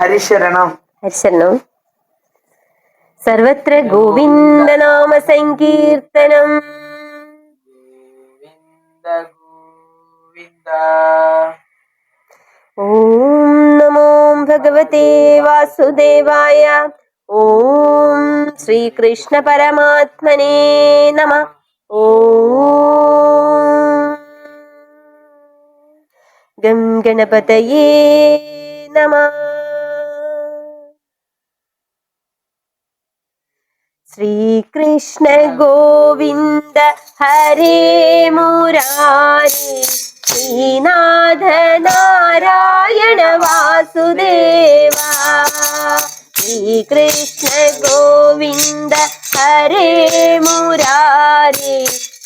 ഹരിശരണം. ഹരിശരണം. സർവത്ര ഗോവിന്ദനാമ സങ്കീർത്തനം ഓം നമോ ഭഗവതേ വാസുദേവായ. ഓം ശ്രീകൃഷ്ണ പരമാത്മനേ നമ. ഓം ഗം ഗണപതയേ നമ. ശ്രീകൃഷ്ണ ഗോവിന്ദ ഹരേ മുരാരി ശ്രീനാഥ നാരായണ വാസുദേവ. ശ്രീകൃഷ്ണ ഗോവിന്ദ ഹരേ മുരാരി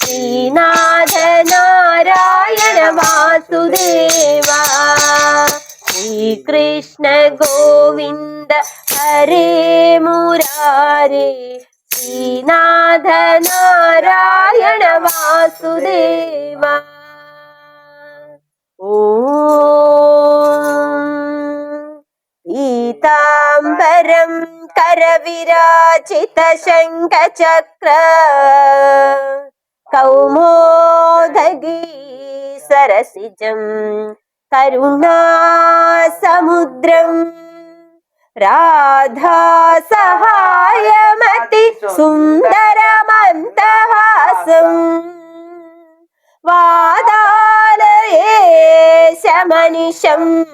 ശ്രീനാഥ നാരായണ വാസുദേവ. ശ്രീകൃഷ്ണ ഗോവിന്ദ ഹരേ മുരാരേ श्रीनाथ ी नारायणवासुदेवा ॐबरं करविराजित शङ्खचक्र कौमोदगीसरसिजम् करुणासमुद्रम् राधा सहाय സഹായമതി സുന്ദരമന്തഹാസം. വാദാലയേശമനിശം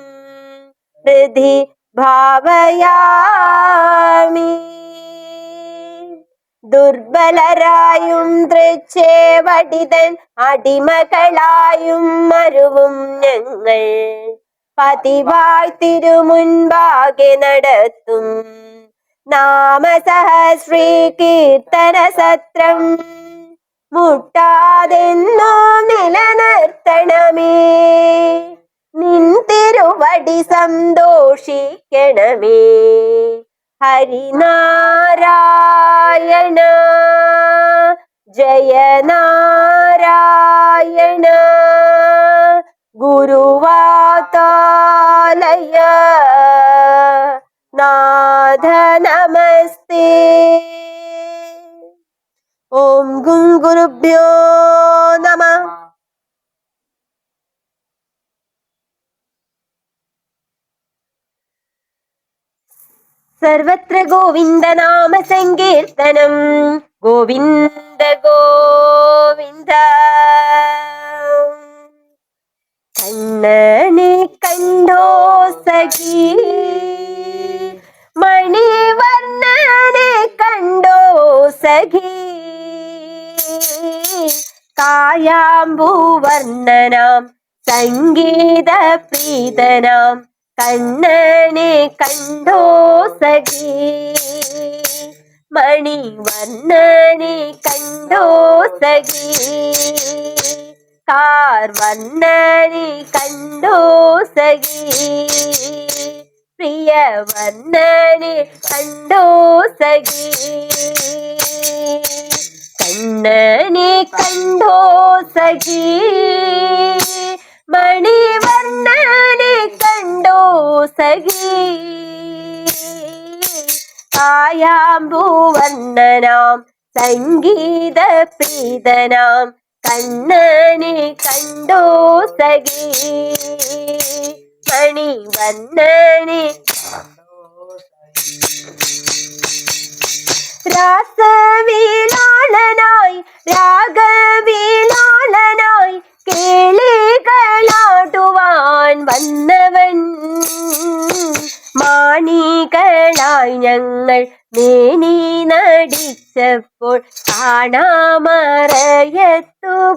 ഹൃദി ഭാവയാമി. ദുർബലരായും തൃച്ചേവടിതൻ അടിമകളായും മരുവും ഞങ്ങൾ പതിവായി തിരുമുൻപാകെ നടത്തും. നാമസഹസ്രീ കീർത്തന സത്രം മുട്ടാതെന്നോ നിലനിർത്തണമേ. നിൻ തിരുവടി സന്തോഷിക്കണമേ. ഹരിനാരായണ ജയനാരായണ ഗുരുവാതാലയ നാഥ നമസ്തേ ഓം ഗും ഗുരുഭ്യോ നമ സർവത്ര ഗോവിന്ദനാമ സങ്കീർത്തനം ഗോവിന്ദ ഗോവിന്ദ കണ്ണനെ സഖി കായാമ്പൂവർണനാം സംഗീത പ്രീതനാം കണ്ണനെ കണ്ടോ സഖി. മണിവർണനെ കണ്ടോ സഖി. കാർ വർണനെ കണ്ടോ സഖി. പ്രിയ വർണനെ കണ്ടോ സഖി? കണ്ണനെ കണ്ടോ സഖി? മണിവർണനെ കണ്ടോ സഖി? കായാമ്പൂവർണനാം സംഗീത പ്രീതനാം കണ്ണനെ കണ്ടോ സഖി? മണിവർണനെ രാസവിലോലനായി രാഗവിലോലനായി കേളികളാടുവാൻ വന്നവൻ. മാണികളായി ഞങ്ങൾ മേനി നടിച്ചപ്പോൾ കാണാമറയത്തു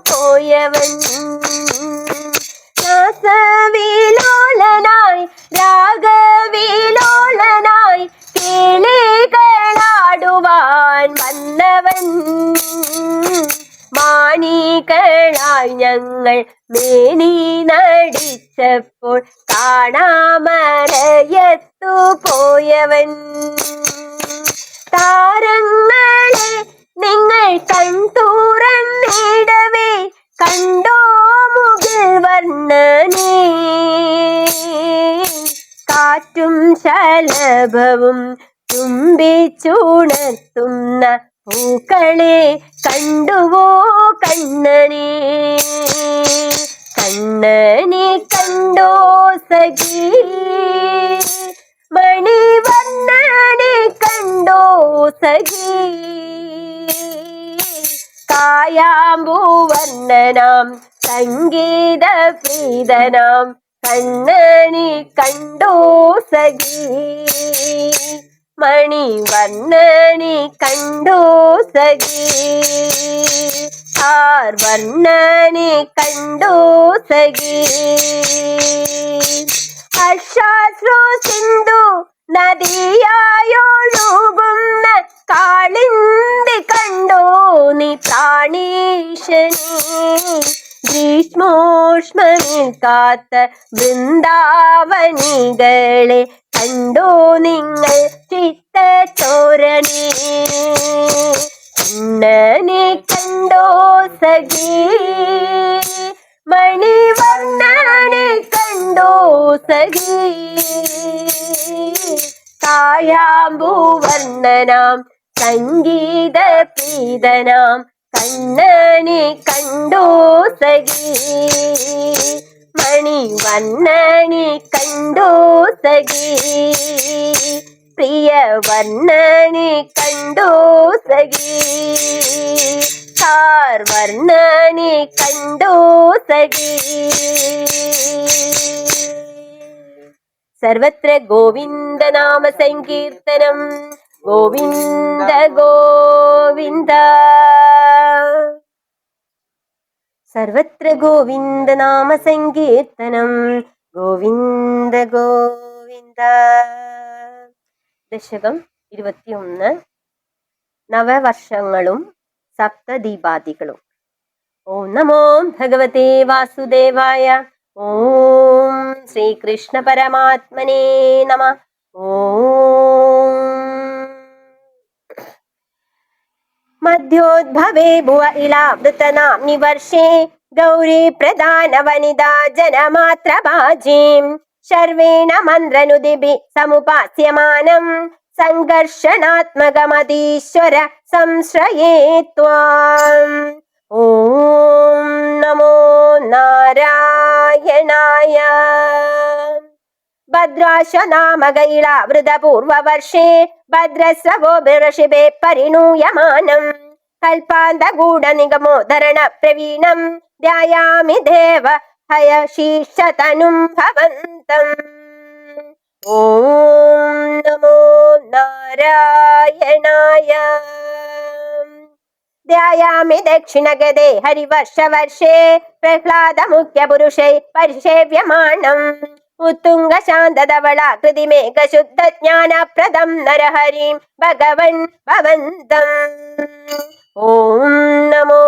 പോയവൻ. രാസവിലോലനായി രാഗവിലോലനായി കിളികളാടുവാൻ വന്നവൻ. മാണികളായി ഞങ്ങൾ മേനി നടിച്ചപ്പോൾ കാണാമറയത്തു പോയവൻ. താരങ്ങളെ നിങ്ങൾ കൺതൂറന്നിടവേ കണ്ടോ മുകിൽ കാറ്റും ശലഭവും ചുംബിച്ചുണർത്തുന്ന പൂക്കളെ കണ്ടുവോ കണ്ണനെ കണ്ണനെ കണ്ടോ സഖി? മണിവർണനെ കണ്ടോ സഖി? കായാമ്പൂവർണനാം സംഗീത പ്രീതനാം കണ്ണണി കണ്ടോ സഖി. മണിവർണനി കണ്ടോ സഖി. ആർവർണനി കണ്ടോ സഖി. ഹർഷാശ്രു സിന്ധു നദിയായൊഴുകുന്ന കാളിന്തി കണ്ടോ നീ പ്രാണീശനെ. ഗ്രീഷ്മോഷ്മനിൽ വൃന്ദാവനികളെ കണ്ടോ നിങ്ങൾ ചിത്തച്ചോരണി കണ്ണനെ കണ്ടോ സഖി? മണിവർണനെ കണ്ടോ സഖി? കായാമ്പൂവർണനാം സംഗീത പ്രീതനാം കണ്ണനെ കണ്ടോ സഖി മണിവർണനെ കണ്ടോ സഖി പ്രിയവർണനെ കണ്ടോ സഖി വർണനെ കണ്ടോ സഖി സർവത്ര ഗോവിന്ദ നാമ സങ്കീർത്തനം ഗോവിന്ദ ഗോവിന്ദ സർവത്ര ഗോവിന്ദ നാമ സങ്കീർത്തനം ഗോവിന്ദ ഗോവിന്ദ. ദശകം ഇരുപത്തിയൊന്ന്. നവവർഷങ്ങളും സപ്തദീപാദികളും. ഓം നമോ ഭഗവതേ വാസുദേവായ. ഓം ശ്രീകൃഷ്ണ പരമാത്മനേ നമ. ഓം മധ്യോദ്ഭവേ ഭുവ ഇളാവൃതനാംനി വർഷേ ഗൗരി പ്രധാന വനിതാ ജനമാത്രഭാജീം. ശർവേണ മന്ത്രനുദിഭി സമുപാസ്യമാനം. സംഘർഷണാത്മകമതീശ്വര സംശ്രയേ ഓം നമോ നാരായണായ. ഭദ്രാശനാമകയിളാവൃതപൂർവവർഷേ ഭദ്രസ്രവോ ഋഷിഭേ പരിണൂയമാനം. കൽപ്പാന്തഗൂഢനിഗമോദ്ധരണ പ്രവീണം. ധ്യായാമി ദേവ ഹയശീർഷതനും ഭവന്തം. ഓം നമോ നാരായണായ. ധ്യായാമി ദക്ഷിണഗതേ ഹരിവർഷവർഷേ. പ്രഹ്ലാദമുഖ്യപുരുഷൈ പരിഷേവ്യമാണം. ഉത്തുംഗ ശാന്തധവളാകൃതി മേഘശുദ്ധ ജ്ഞാനപ്രദം നരഹരിം ഭഗവൻ ഭവന്തം. ഓം നമോ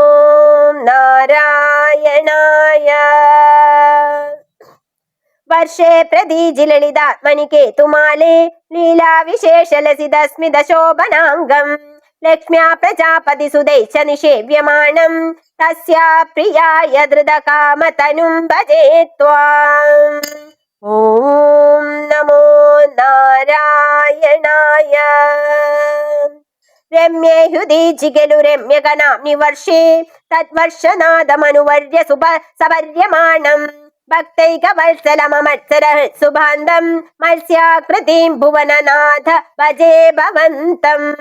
നാരായണായ. വർഷേ പ്രതീജി ലളിതാത്മനി കേതുമാലേ ലീലാവിശേഷലസിത സ്മിത ശോഭനാംഗം ലക്ഷ്മ്യാ പ്രജാപതി സുദൈശ നിഷേവ്യമാണം. തസ്യാ പ്രിയായ ധൃതകാമതനും ഭജേ ഓം നമോ നാരായണായ. രമ്യേ ഹൃദീജിഗലു രമ്യകനാംനി വർഷേ തദ്വർഷനാദമനുവർയ സുഭ സപര്യമാണം. ഭക്തൈക വത്സലമത്സര സുഭാന്തം. മത്സ്യാകൃതിം ഭുവനനാഥ ഭജേ ഭവന്തം.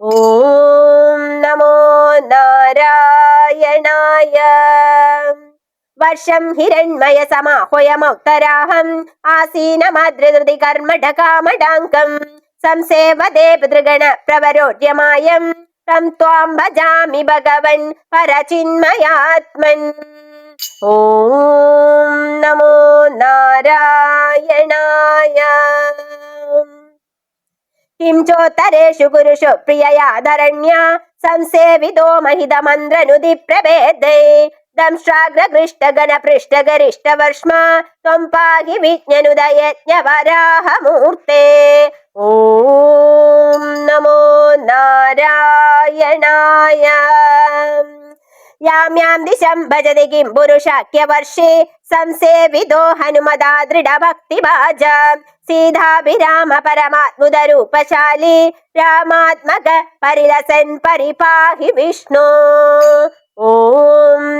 ഓം നമോ നാരായണായ. വർഷം ഹിരൺമയ സമാഹ്വയമൗത്തരാഹം ആസീനമാതൃതി കർമ്മടകാമടാങ്കം. സംസേവദേ പിതൃഗണ പ്രവരോര്യമായം തം ത്വാം ഭജാമി ഭഗവൻ പരചിന്മയാത്മൻ. ഓം നമോ നാരായണായ. കിം ചോത്തരേഷു ഗുരുഷു പ്രിയയാധരണ്യ സംസേവിതോ മഹിതമന്ത്രനുതി പ്രഭേദേ. ദംഷ്ട്രാഗ്രഗൃഷ്ടഗണ പൃഷ്ടഗരിഷ്ടവർഷ്മ ത്വം പാഹി വിജ്ഞനുദയജ്ഞവരാഹമൂർത്തേ. ഓം നമോ നാരായണായ. യാം കാമ്യാം ദിശം ഭജതി കിം പുരുഷാക്യവർഷേ സംസേവിതോ ഹനുമതാ ദൃഢഭക്തിഭാജ. സീതാഭിരാമ പരമാത്മുതരൂപശാലി രാമാത്മക പരിരസൻ പരിപാഹി വിഷ്ണു. ഓം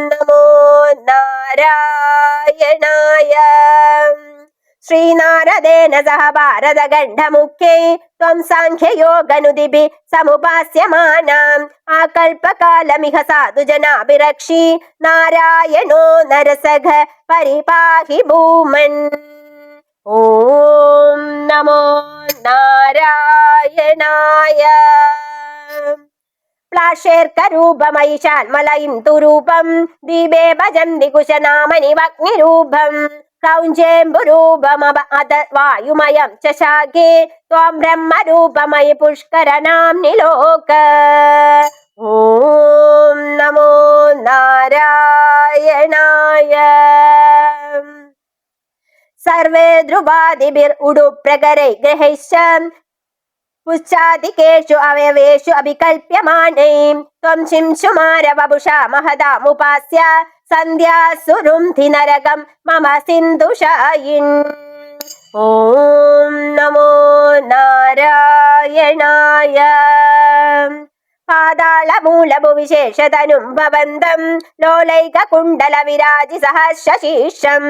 ശ്രീനാരദേന സഹ ഭാരതഗണ്ഡമുഖ്യൈ ത്വം സാഖ്യയോഗനുദിഭി സമുപാസ്യമാനാം. ആകൽപകാലമിഹ സാധുജനാഭിരക്ഷി നാരായണോ നരസഖ പരിപാഹി ഭൂമൻ. ഓം നമോ നാരായണായ. പ്ലാഷേർക്കരൂപമൈശാൽമലയിം തുരൂപം ദീപേ ഭജം നികുശനാമനി വഗ്നിരൂപം ക്രൗഞ്ചേംബുരൂപമവ അത വായുമയം ചശാഖേ ശാഖേ ത്വം ബ്രഹ്മരൂപമയി പുഷ്കരനാംനി ലോക ഓം നമോ നാരായണായ. സർവേ ധ്രുവാദിഭിർ ഉടുപ്രകരൈ ഗ്രഹൈശ്ച പുശ്ചാദികേഷു അവയവേഷു അഭികൽപ്യമാനൈ ത്വം ശിംശുമാരവപുഷാ മഹദാമുപാസ്യ സന്ധ്യാസുരുന്ധി നരകം മമ സിന്ധുഷായിൻ ഓം നമോ നാരായണായ. പാതാളമൂലഭുവിശേഷതനും ഭവന്തം ലോലൈക കുണ്ടല വിരാജി സഹർഷശീർഷം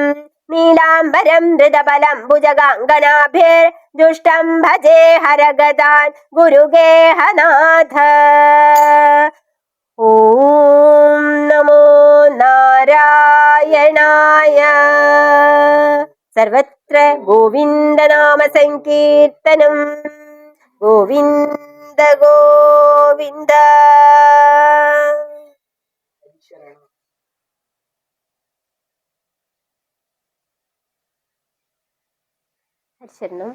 നീലാംബരം ധൃതബലം ഭുജഗാംഗനാഭിർ ദുഷ്ടം ഭജേ ഹരഗതാൻ ഗുരുഗേഹനാഥ. ഓം നമോ നാരായണായ സർവത്ര ഗോവിന്ദനാമ സങ്കീർത്തനം ഗോവിന്ദ ഗോവിന്ദ. ശരണം